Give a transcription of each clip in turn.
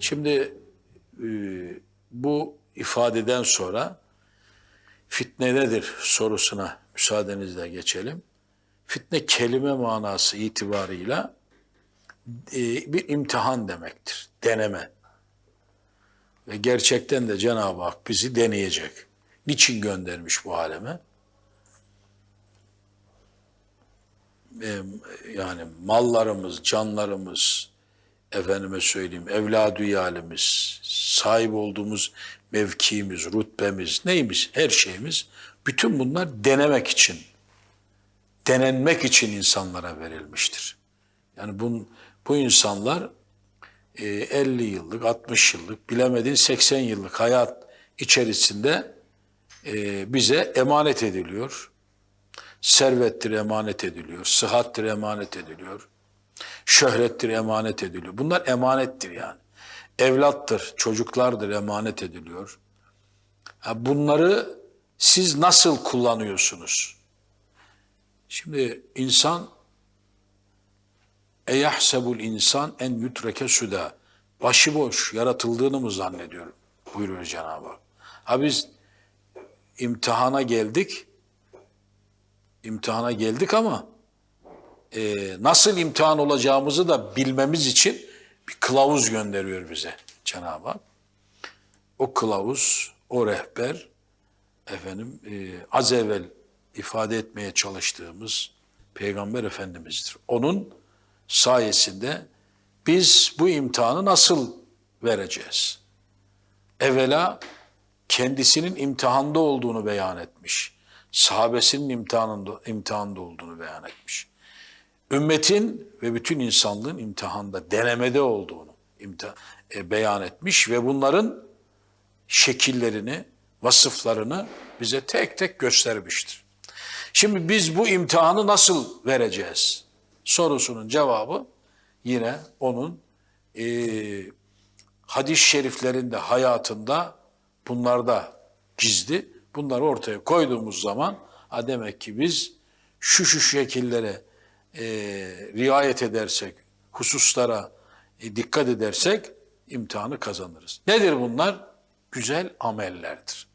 Şimdi e, bu ifadeden sonra fitne nedir sorusuna müsaadenizle geçelim. Fitne kelime manası itibarıyla e, bir imtihan demektir, deneme. Ve gerçekten de Cenab-ı Hak bizi deneyecek. Niçin göndermiş bu aleme? Yani mallarımız, canlarımız, efendime söyleyeyim evladı iyalimiz, sahip olduğumuz mevkiimiz, rütbemiz, neyimiz, her şeyimiz bütün bunlar denemek için, denenmek için insanlara verilmiştir. Yani bu, bu insanlar e, 50 yıllık, 60 yıllık, bilemedin 80 yıllık hayat içerisinde e, bize emanet ediliyor. Servettir emanet ediliyor, sıhhattir emanet ediliyor, şöhrettir emanet ediliyor. Bunlar emanettir yani. Evlattır, çocuklardır emanet ediliyor. Bunları siz nasıl kullanıyorsunuz? Şimdi insan eyahsebul insan en yutreke suda başıboş yaratıldığını mı zannediyor buyuruyor Cenab-ı Hak. Ha biz imtihana geldik, imtihana geldik ama e, nasıl imtihan olacağımızı da bilmemiz için bir kılavuz gönderiyor bize Cenab-ı Hak. O kılavuz, o rehber efendim e, az evvel ifade etmeye çalıştığımız Peygamber Efendimiz'dir. Onun sayesinde biz bu imtihanı nasıl vereceğiz? Evvela kendisinin imtihanda olduğunu beyan etmiş. Sahabesinin imtihanında, imtihanda olduğunu beyan etmiş. Ümmetin ve bütün insanlığın imtihanda, denemede olduğunu imtihan, e, beyan etmiş ve bunların şekillerini, vasıflarını bize tek tek göstermiştir. Şimdi biz bu imtihanı nasıl vereceğiz? Sorusunun cevabı yine onun e, hadis-i şeriflerinde, hayatında bunlarda gizli. Bunları ortaya koyduğumuz zaman ha demek ki biz şu şu şekillere e, riayet edersek, hususlara e, dikkat edersek imtihanı kazanırız. Nedir bunlar? Güzel amellerdir.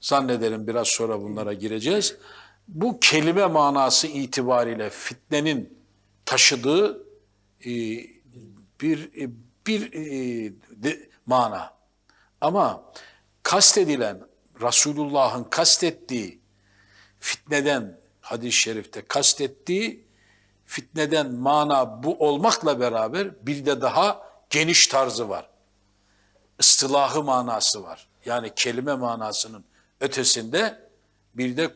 Zannederim biraz sonra bunlara gireceğiz. Bu kelime manası itibariyle fitnenin taşıdığı e, bir e, bir e, de, mana. Ama kastedilen Resulullah'ın kastettiği fitneden hadis-i şerifte kastettiği fitneden mana bu olmakla beraber bir de daha geniş tarzı var. Istılahı manası var. Yani kelime manasının ötesinde bir de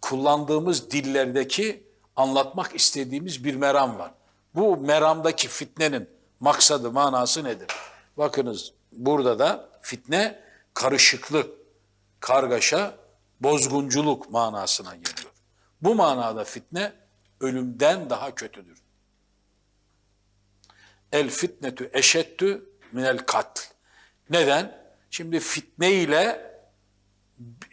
kullandığımız dillerdeki anlatmak istediğimiz bir meram var. Bu meramdaki fitnenin maksadı, manası nedir? Bakınız burada da fitne karışıklık, kargaşa, bozgunculuk manasına geliyor. Bu manada fitne ölümden daha kötüdür. El fitnetü eşettü minel katl. Neden? Şimdi fitne ile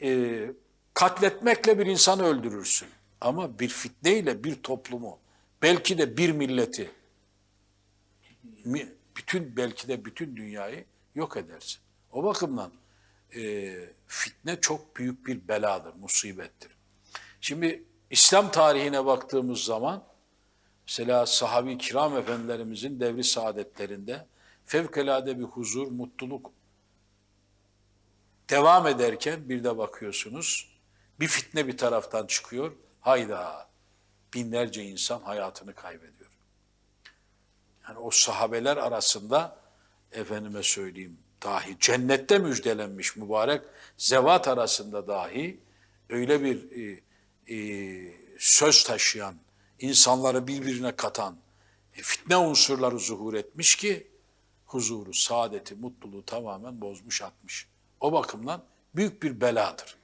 e, katletmekle bir insanı öldürürsün. Ama bir fitne ile bir toplumu, belki de bir milleti, bütün belki de bütün dünyayı yok edersin. O bakımdan e, fitne çok büyük bir beladır, musibettir. Şimdi İslam tarihine baktığımız zaman mesela sahabi kiram efendilerimizin devri saadetlerinde fevkalade bir huzur, mutluluk devam ederken bir de bakıyorsunuz bir fitne bir taraftan çıkıyor. Hayda binlerce insan hayatını kaybediyor. Yani o sahabeler arasında efendime söyleyeyim dahi cennette müjdelenmiş mübarek zevat arasında dahi öyle bir e, e, söz taşıyan, insanları birbirine katan e, fitne unsurları zuhur etmiş ki huzuru, saadeti, mutluluğu tamamen bozmuş atmış. O bakımdan büyük bir beladır.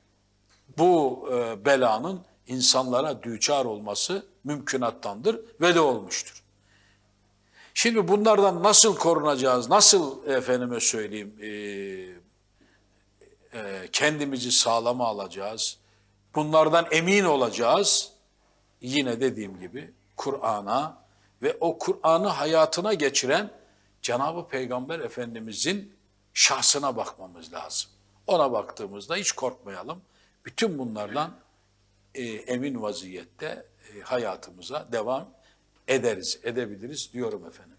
Bu e, belanın insanlara düçar olması mümkünattandır ve de olmuştur. Şimdi bunlardan nasıl korunacağız, nasıl efendime söyleyeyim e, e, kendimizi sağlama alacağız, bunlardan emin olacağız. Yine dediğim gibi Kur'an'a ve o Kur'an'ı hayatına geçiren Cenab-ı Peygamber Efendimizin şahsına bakmamız lazım. Ona baktığımızda hiç korkmayalım. Bütün bunlardan e, emin vaziyette e, hayatımıza devam ederiz, edebiliriz diyorum efendim.